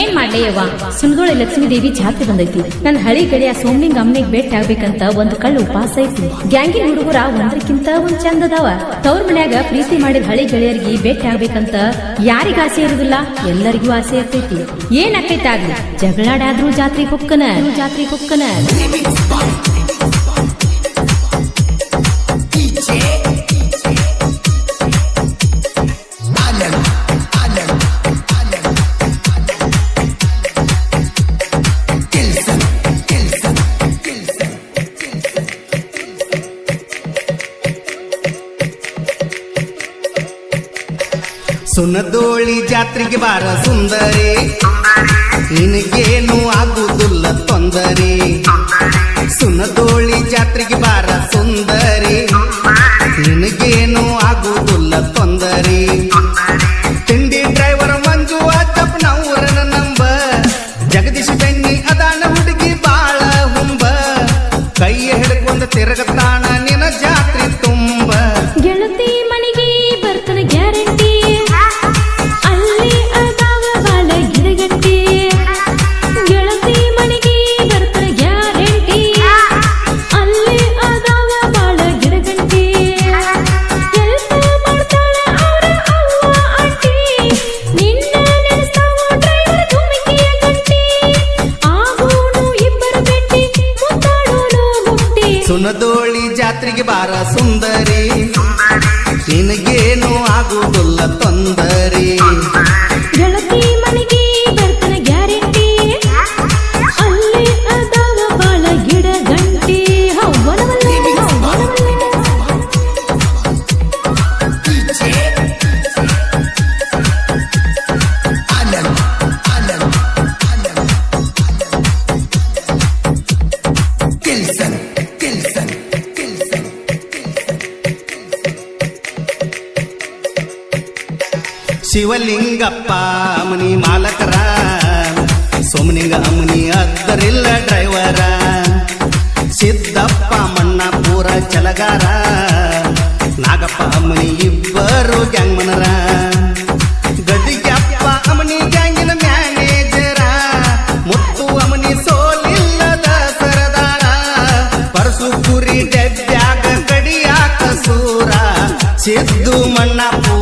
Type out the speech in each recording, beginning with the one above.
ಏನ್ ಮಾಡ್ಲೇಯವ್ವ ಯವ್ವ? ಲಕ್ಷ್ಮೀ ದೇವಿ ಜಾತ್ರೆ ಬಂದೈತಿ. ನನ್ನ ಹಳಿ ಗೆಳೆಯ ಸೋಮ್ಲಿಂಗ್ ಅಮ್ಮನಿಗೆ ಭೇಟಿ ಆಗ್ಬೇಕಂತ ಒಂದು ಕಳ್ಳು ಉಪವಾಸ ಐತಿ. ಗ್ಯಾಂಗಿನ ಹುಡುಗರ ಒಂದ್ರಕ್ಕಿಂತ ಒಂದ್ ಚಂದ ಅದಾವ. ತವ್ರ ಮನ್ಯಾಗ ಪ್ರೀತಿ ಮಾಡಿದ ಹಳಿ ಗೆಳೆಯರಿಗೆ ಭೇಟಿ ಆಗ್ಬೇಕಂತ ಯಾರಿಗ ಆಸೆ ಇರುದಿಲ್ಲ? ಎಲ್ಲರಿಗೂ ಆಸೆ ಇರ್ತೈತಿ. ಏನ್ ಆಗ್ಲಿ? ಜಗಳಾಡಾದ್ರೂ ಜಾತ್ರೆ ಹೊಕ್ಕನ ಜಾತ್ರೆ ಹೊಕ್ಕನ ಸುನದೋಳಿ ಜಾತ್ರೆಗೆ ಬಾರ ಸುಂದರಿ. ನಿನಗೇನು ಆಗುವುದಿಲ್ಲ ತೊಂದರೆ. ಸುನದೋಳಿ ಜಾತ್ರೆಗೆ ಬಾರ ಸುಂದರಿ. ನಿನಗೇನು ಆಗುವುದಿಲ್ಲ ತೊಂದರೆ. ಸುಂದರಿ ನಿನಗೇನು ಆಗುವುದಿಲ್ಲ ತೊಂದರೆ. ಶಿವಲಿಂಗಪ್ಪ ಅಮನಿ ಮಾಲಕರ. ಸೋಮನಿಂಗ ಅಮನಿ ಅದ್ದರಿಲ್ಲ ಡ್ರೈವರ. ಸಿದ್ದಪ್ಪ ಮಣ್ಣ ಪೂರ ಚಲಗಾರ. ನಾಗಪ್ಪ ಅಮ್ಮನಿ ಇಬ್ಬರು ಗ್ಯಾಂಗ್ಮನರ. ಗದಿಗಪ್ಪ ಅಮನಿ ಗ್ಯಾಂಗಿನ ಮ್ಯಾನೇಜರ. ಮುತ್ತು ಅಮನಿ ಸೋಲಿಲ್ಲದ ಸರದಾರ. ಪರಸು ಕುರಿ ಡೆಬ್ಬ್ಯಾಗ ಗಡಿಯಾಕ ಸೂರ. ಸಿದ್ದು ಮಣ್ಣಪುರ ಹೇರ್ಕೊಳ್ಳಾಕ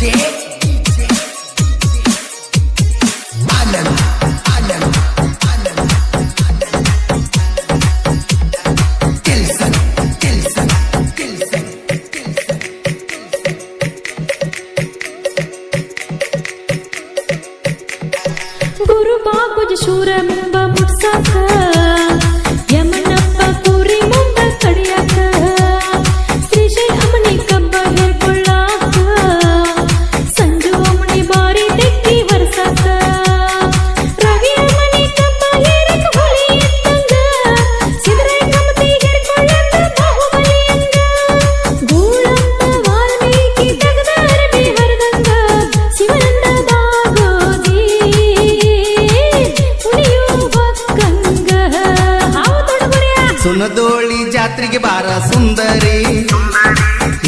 Yeah. ಜಾತ್ರೆಗೆ ಬಾರ ಸುಂದರಿ.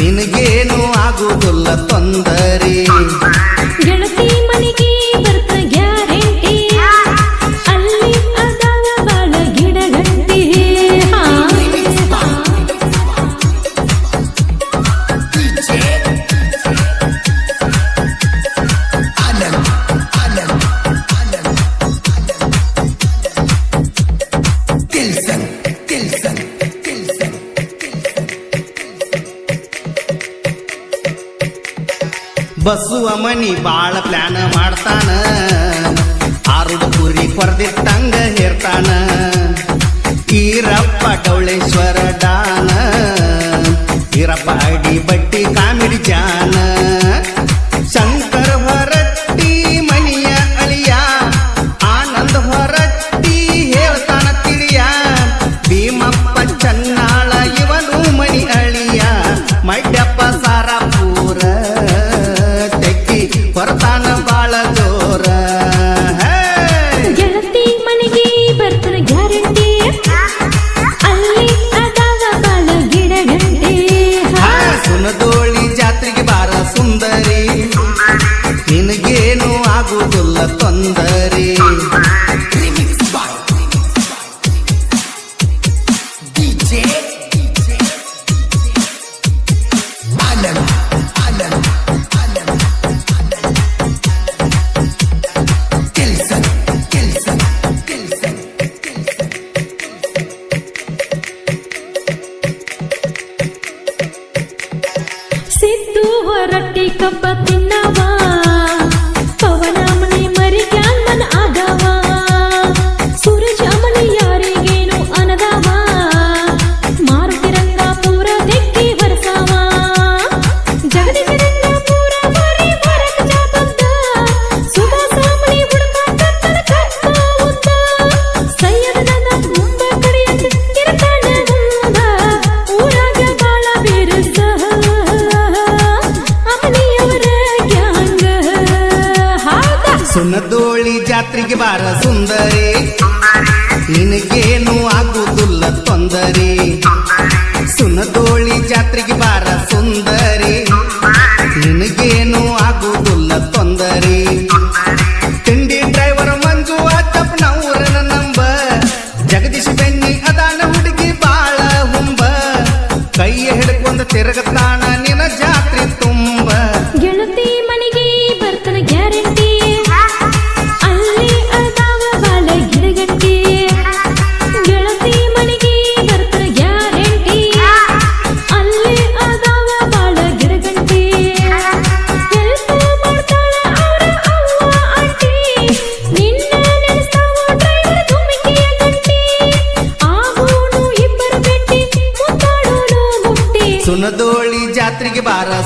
ನಿನಗೇನು ಆಗುವುದಿಲ್ಲ ತೊಂದರೆ. ಗೆಳತಿ ಮನೆಗೆ ಬಸ್ಸುವ ಮನಿ ಬಾಳ ಪ್ಲಾನ್ ಮಾಡ್ತಾನ. ಆರು ಕುರಿ ಕೊರ್ದಿಟ್ಟಂಗ ಹೇರ್ತಾನ. ಸುನದೋಳಿ ಜಾತ್ರೆಗೆ ಬಾರ ಸುಂದರಿ. ನಿನಗೇನು ಆಗುವುದಿಲ್ಲ ತೊಂದರೆ. ಸುನದೋಳಿ ಜಾತ್ರೆಗೆ ಬಾರ ಸುಂದರಿ. ನಿನಗೇನು ಆಗುವುದಿಲ್ಲ ತೊಂದರೆ.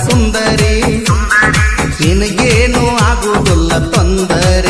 ಸುಂದರಿ ನಿನಗೇನು ಆಗುವುದಿಲ್ಲ ತೊಂದರೆ.